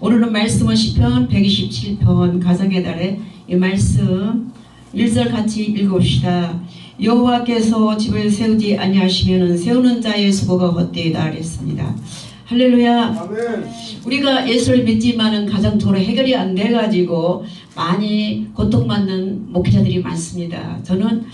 오늘은 말씀은 시편 127편 가정의 달에 이 말씀 1절 같이 읽읍시다. 여호와께서 집을 세우지 아니하시면은 세우는 자의 수고가 헛되이다 그랬습니다. 할렐루야. 아멘. 우리가 예수를 믿지만은 가정적으로 해결이 안 돼가지고 많이 고통받는 목회자들이 많습니다. 저는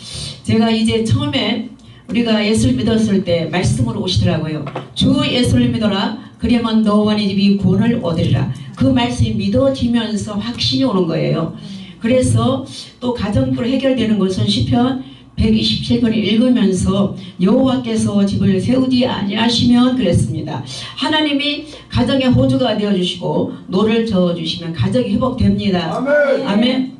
제가 이제 처음에 우리가 예수를 믿었을 때 말씀으로 오시더라고요. 주 예수를 믿어라. 그러면 너와 네 집이 구원을 얻으리라. 그 말씀이 믿어지면서 확신이 오는 거예요. 그래서 또 가정적으로 해결되는 것은 시편 127번을 읽으면서 여호와께서 집을 세우지 아니하시면 그랬습니다. 하나님이 가정의 호주가 되어 주시고 노를 저어 주시면 가정이 회복됩니다. 아멘. 아멘.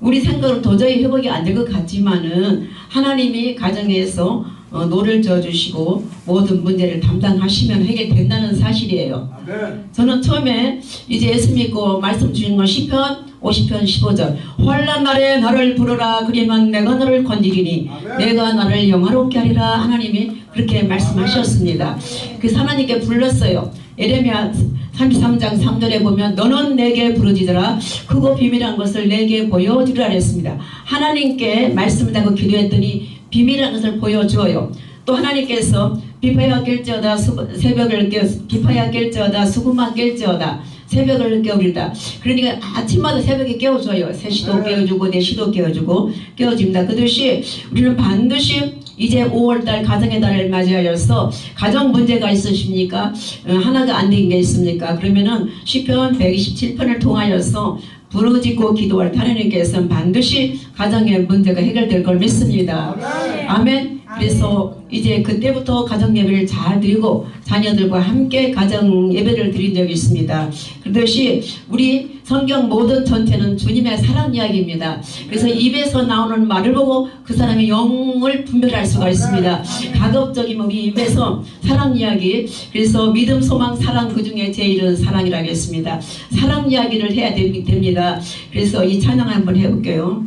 우리 생각으로 도저히 회복이 안 될 것 같지만은 하나님이 가정에서 어, 노를 저어 주시고 모든 문제를 담당하시면 해결된다는 사실이에요. 아멘. 저는 처음에 이제 예수 믿고 말씀 주신 건 시편 50편 15절 환란 날에 나를 부르라 그러면 내가 너를 건지리니 아멘. 내가 나를 영화롭게 하리라 하나님이 그렇게 말씀하셨습니다. 그래서 하나님께 불렀어요. 에레미야 33장 3절에 보면 너는 내게 부르짖으라 크고 비밀한 것을 내게 보여주리라 했습니다. 하나님께 말씀을 하고 기도했더니 비밀한 것을 보여주어요. 또 하나님께서 비파야 깰지어다 수- 새벽을 깨 비파야 깰지어다 수구만 깰지어다 새벽을 깨우리다. 그러니까 아침마다 새벽에 깨워줘요. 3시도 네. 깨워주고 4시도 깨워주고 깨워줍니다. 그듯이 우리는 반드시 이제 5월달 가정의 달을 맞이하여서 가정 문제가 있으십니까? 어, 하나가 안 된 게 있습니까? 그러면은 시편 127편을 통하여서 부르짖고 기도할 하나님께서는 반드시 가정의 문제가 해결될 걸 믿습니다. 아멘. 그래서 이제 그때부터 가정 예배를 잘 드리고 자녀들과 함께 가정 예배를 드린 적이 있습니다. 그것이 우리 성경 모든 전체는 주님의 사랑 이야기입니다. 그래서 입에서 나오는 말을 보고 그 사람의 영을 분별할 수가 있습니다. 가급적이면 우리 입에서 사랑 이야기, 그래서 믿음, 소망, 사랑 그 중에 제일은 사랑이라고 했습니다. 사랑 이야기를 해야 되- 됩니다. 그래서 이 찬양 한번 해볼게요.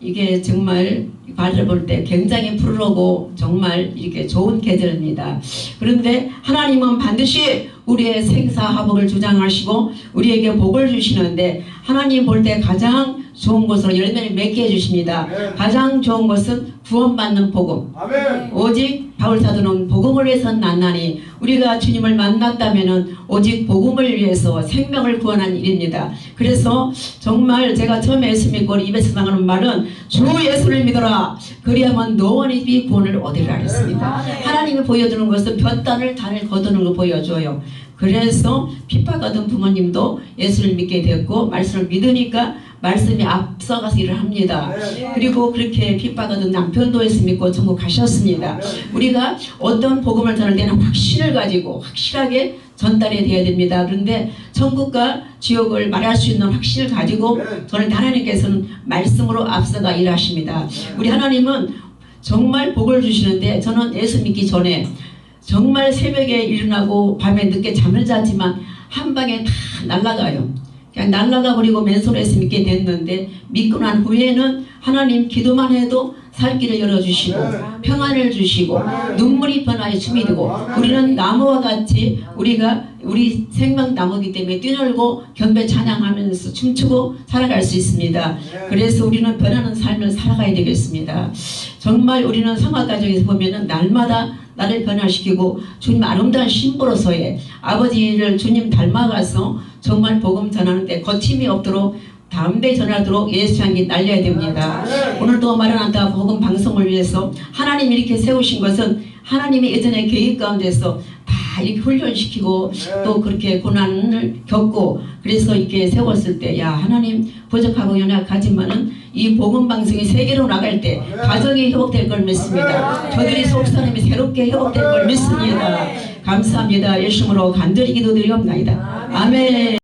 이게 정말 발을 볼 때 굉장히 푸르고 정말 이렇게 좋은 계절입니다. 그런데 하나님은 반드시 우리의 생사화복을 주장하시고 우리에게 복을 주시는데 하나님 볼 때 가장 좋은 것으로 열매를 맺게 해주십니다. 네. 가장 좋은 것은 구원받는 복음. 아멘. 오직 바울사도는 복음을 위해서 난나니 우리가 주님을 만났다면은 오직 복음을 위해서 생명을 구원한 일입니다. 그래서 정말 제가 처음에 예수 믿고 입에서 나가는 말은 주 예수를 믿어라. 그리하면 너원의 비 구원을 얻으리라 했습니다. 하나님이 보여주는 것은 볕단을 단을 거두는 걸 보여줘요. 그래서 핍박하던 부모님도 예수를 믿게 됐고 말씀을 믿으니까 말씀이 앞서가서 일을 합니다. 그리고 그렇게 핍박하던 남편도 예수 믿고 전국 가셨습니다. 우리가 어떤 복음을 전할 때는 확신을 가지고 확실하게 전달이 돼야 됩니다. 그런데 천국과 지옥을 말할 수 있는 확신을 가지고 저는 하나님께서는 말씀으로 앞서가 일하십니다. 우리 하나님은 정말 복을 주시는데 저는 예수 믿기 전에 정말 새벽에 일어나고 밤에 늦게 잠을 자지만 한 방에 다 날아가요. 그냥 날아가 버리고 맨손에서 믿게 됐는데 믿고 난 후에는 하나님 기도만 해도 살 길을 열어주시고 평안을 주시고 눈물이 변화의 춤이 되고 우리는 나무와 같이 우리가 우리 생명 나무기 때문에 뛰놀고 경배 찬양하면서 춤추고 살아갈 수 있습니다. 그래서 우리는 변하는 삶을 살아가야 되겠습니다. 정말 우리는 성화 가정에서 보면 은 날마다 나를 변화시키고 주님 아름다운 신부로서의 아버지를 주님 닮아가서 정말 복음 전하는데 거침이 없도록 담대 전하도록 예수 향기 날려야 됩니다. 오늘도 마련한다 복음 방송을 위해서 하나님이 이렇게 세우신 것은 하나님이 예전에 계획 가운데서 다 이렇게 훈련시키고 또 그렇게 고난을 겪고 그래서 이렇게 세웠을 때 야 하나님 부족하고 연약하지만은 이 복음 방송이 세계로 나갈 때 가정이 회복될 걸 믿습니다. 저들이 속사람이 새롭게 회복될 걸 믿습니다. 감사합니다. 예수님으로 간절히 기도드리옵나이다. 아멘.